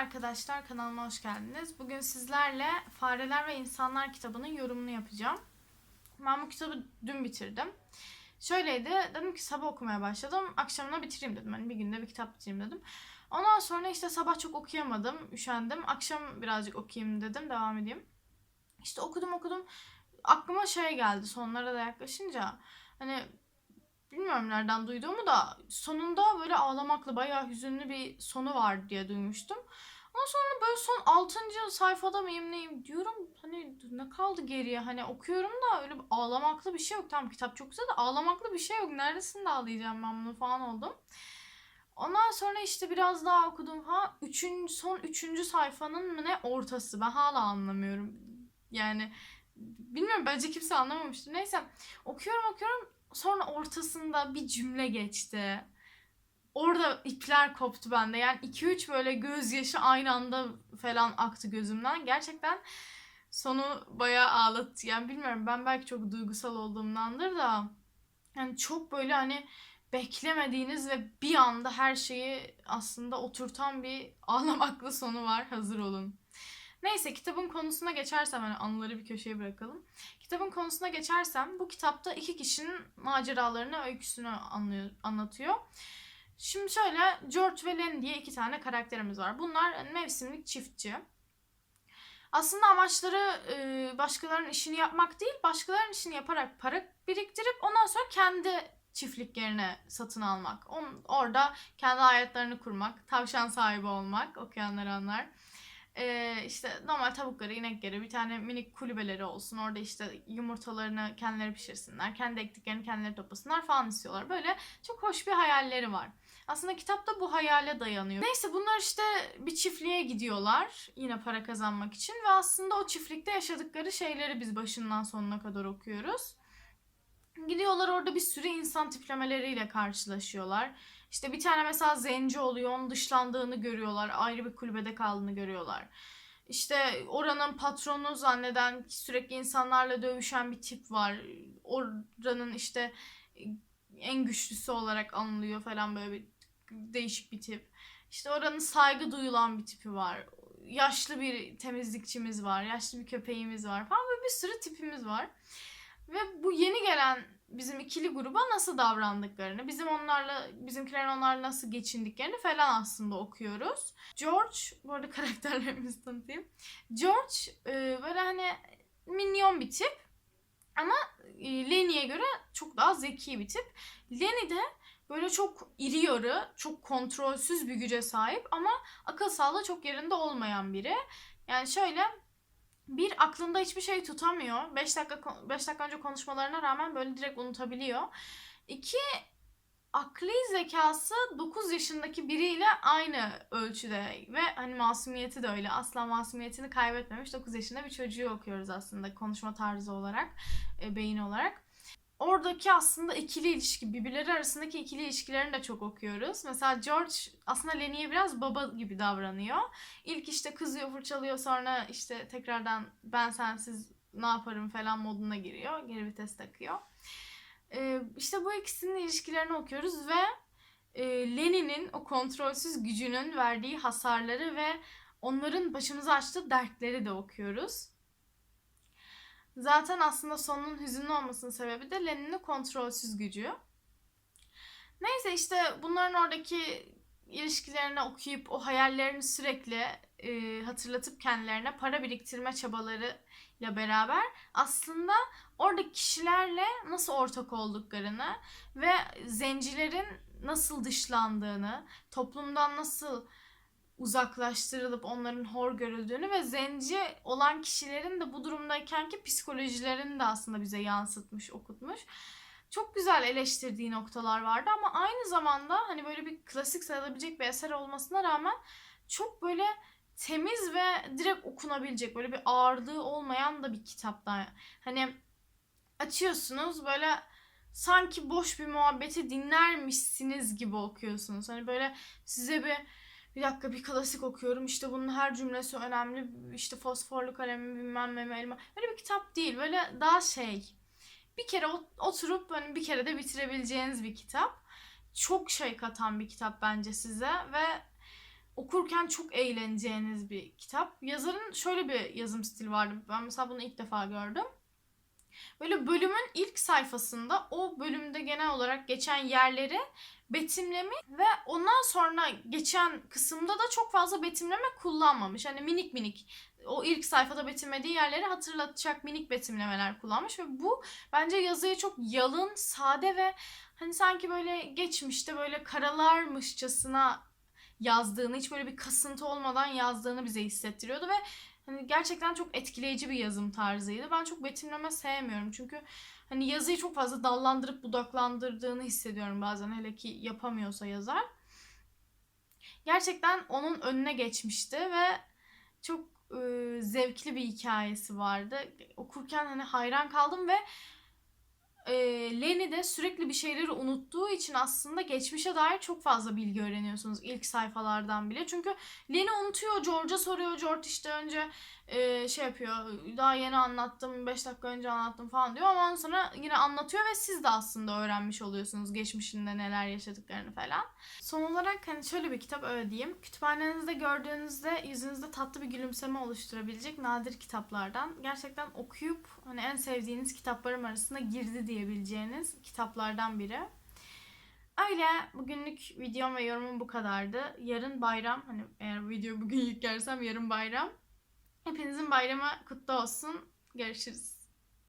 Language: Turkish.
arkadaşlar kanalıma hoş geldiniz. Bugün sizlerle Fareler ve İnsanlar kitabının yorumunu yapacağım. Ben bu kitabı dün bitirdim. Şöyleydi, dedim ki sabah okumaya başladım. Akşamına bitireyim dedim. Hani bir günde bir kitap bitireyim dedim. Ondan sonra işte sabah çok okuyamadım, üşendim. Akşam birazcık okuyayım dedim, devam edeyim. İşte okudum okudum. Aklıma şey geldi sonlara da yaklaşınca. Hani bilmiyorum nereden duyduğumu da sonunda böyle ağlamaklı bayağı hüzünlü bir sonu var diye duymuştum. Ondan sonra böyle son 6. sayfada mıyım neyim diyorum hani ne kaldı geriye hani okuyorum da öyle bir ağlamaklı bir şey yok. Tamam kitap çok güzel de ağlamaklı bir şey yok. Neresinde ağlayacağım ben bunu falan oldum. Ondan sonra işte biraz daha okudum ha üçüncü, son üçüncü sayfanın mı ne ortası ben hala anlamıyorum. Yani bilmiyorum bence kimse anlamamıştır. Neyse okuyorum okuyorum sonra ortasında bir cümle geçti. Orada ipler koptu bende. Yani 2-3 böyle gözyaşı aynı anda falan aktı gözümden. Gerçekten sonu bayağı ağlattı. Yani bilmiyorum ben belki çok duygusal olduğumdandır da yani çok böyle hani beklemediğiniz ve bir anda her şeyi aslında oturtan bir ağlamaklı sonu var. Hazır olun. Neyse kitabın konusuna geçersem hani anıları bir köşeye bırakalım. Kitabın konusuna geçersem bu kitapta iki kişinin maceralarını, öyküsünü anlıyor, anlatıyor. Şimdi şöyle George ve Len diye iki tane karakterimiz var. Bunlar mevsimlik çiftçi. Aslında amaçları e, başkalarının işini yapmak değil, başkalarının işini yaparak para biriktirip ondan sonra kendi çiftliklerini satın almak. Orada kendi hayatlarını kurmak, tavşan sahibi olmak, okuyanlar anlar. Ee, işte normal tavukları, inekleri, bir tane minik kulübeleri olsun. Orada işte yumurtalarını kendileri pişirsinler, kendi ektiklerini kendileri toplasınlar falan istiyorlar. Böyle çok hoş bir hayalleri var. Aslında kitapta bu hayale dayanıyor. Neyse bunlar işte bir çiftliğe gidiyorlar yine para kazanmak için ve aslında o çiftlikte yaşadıkları şeyleri biz başından sonuna kadar okuyoruz. Gidiyorlar orada bir sürü insan tiplemeleriyle karşılaşıyorlar. İşte bir tane mesela zenci oluyor, onun dışlandığını görüyorlar, ayrı bir kulübede kaldığını görüyorlar. İşte oranın patronu zanneden sürekli insanlarla dövüşen bir tip var. Oranın işte en güçlüsü olarak anılıyor falan böyle bir değişik bir tip. İşte oranın saygı duyulan bir tipi var. Yaşlı bir temizlikçimiz var, yaşlı bir köpeğimiz var falan böyle bir sürü tipimiz var. Ve bu yeni gelen bizim ikili gruba nasıl davrandıklarını, bizim onlarla, bizimkilerin onlarla nasıl geçindiklerini falan aslında okuyoruz. George, bu arada karakterlerimizi tanıtayım. George e, böyle hani minyon bir tip ama e, Lenny'e göre çok daha zeki bir tip. Lenny de böyle çok iri yarı, çok kontrolsüz bir güce sahip ama akıl sağlığı çok yerinde olmayan biri. Yani şöyle bir aklında hiçbir şey tutamıyor. 5 dakika 5 dakika önce konuşmalarına rağmen böyle direkt unutabiliyor. İki akli zekası 9 yaşındaki biriyle aynı ölçüde ve hani masumiyeti de öyle. Asla masumiyetini kaybetmemiş 9 yaşında bir çocuğu okuyoruz aslında konuşma tarzı olarak, e, beyin olarak. Oradaki aslında ikili ilişki, birbirleri arasındaki ikili ilişkilerini de çok okuyoruz. Mesela George aslında Lenny'e biraz baba gibi davranıyor. İlk işte kızıyor, fırçalıyor sonra işte tekrardan ben sensiz ne yaparım falan moduna giriyor. Geri vites takıyor. Ee, işte bu ikisinin ilişkilerini okuyoruz ve e, Lenny'nin o kontrolsüz gücünün verdiği hasarları ve onların başımıza açtığı dertleri de okuyoruz. Zaten aslında sonunun hüzünlü olmasının sebebi de Lenin'in kontrolsüz gücü. Neyse işte bunların oradaki ilişkilerini okuyup o hayallerini sürekli e, hatırlatıp kendilerine para biriktirme çabalarıyla beraber aslında oradaki kişilerle nasıl ortak olduklarını ve zencilerin nasıl dışlandığını, toplumdan nasıl uzaklaştırılıp onların hor görüldüğünü ve zenci olan kişilerin de bu durumdaykenki psikolojilerini de aslında bize yansıtmış, okutmuş. Çok güzel eleştirdiği noktalar vardı ama aynı zamanda hani böyle bir klasik sayılabilecek bir eser olmasına rağmen çok böyle temiz ve direkt okunabilecek böyle bir ağırlığı olmayan da bir kitaptan. Hani açıyorsunuz böyle sanki boş bir muhabbeti dinlermişsiniz gibi okuyorsunuz. Hani böyle size bir bir dakika bir klasik okuyorum işte bunun her cümlesi önemli işte fosforlu kalemi bilmem ne elma böyle bir kitap değil böyle daha şey bir kere oturup hani bir kere de bitirebileceğiniz bir kitap çok şey katan bir kitap bence size ve okurken çok eğleneceğiniz bir kitap. Yazarın şöyle bir yazım stili vardı. Ben mesela bunu ilk defa gördüm. Böyle bölümün ilk sayfasında o bölümde genel olarak geçen yerleri betimlemiş ve ondan sonra geçen kısımda da çok fazla betimleme kullanmamış. Hani minik minik o ilk sayfada betimlediği yerleri hatırlatacak minik betimlemeler kullanmış ve bu bence yazıyı çok yalın, sade ve hani sanki böyle geçmişte böyle karalarmışçasına yazdığını, hiç böyle bir kasıntı olmadan yazdığını bize hissettiriyordu ve hani gerçekten çok etkileyici bir yazım tarzıydı. Ben çok betimleme sevmiyorum çünkü hani yazıyı çok fazla dallandırıp budaklandırdığını hissediyorum bazen hele ki yapamıyorsa yazar. Gerçekten onun önüne geçmişti ve çok e, zevkli bir hikayesi vardı. Okurken hani hayran kaldım ve e, Lenny de sürekli bir şeyleri unuttuğu için aslında geçmişe dair çok fazla bilgi öğreniyorsunuz ilk sayfalardan bile. Çünkü Lenny unutuyor, George'a soruyor. George işte önce e, şey yapıyor, daha yeni anlattım, 5 dakika önce anlattım falan diyor ama ondan sonra yine anlatıyor ve siz de aslında öğrenmiş oluyorsunuz geçmişinde neler yaşadıklarını falan. Son olarak hani şöyle bir kitap öyle diyeyim. Kütüphanenizde gördüğünüzde yüzünüzde tatlı bir gülümseme oluşturabilecek nadir kitaplardan. Gerçekten okuyup hani en sevdiğiniz kitaplarım arasında girdi diyebileceğiniz kitaplardan biri. Öyle bugünlük videom ve yorumum bu kadardı. Yarın bayram. Hani eğer video bugün yüklersem yarın bayram. Hepinizin bayramı kutlu olsun. Görüşürüz.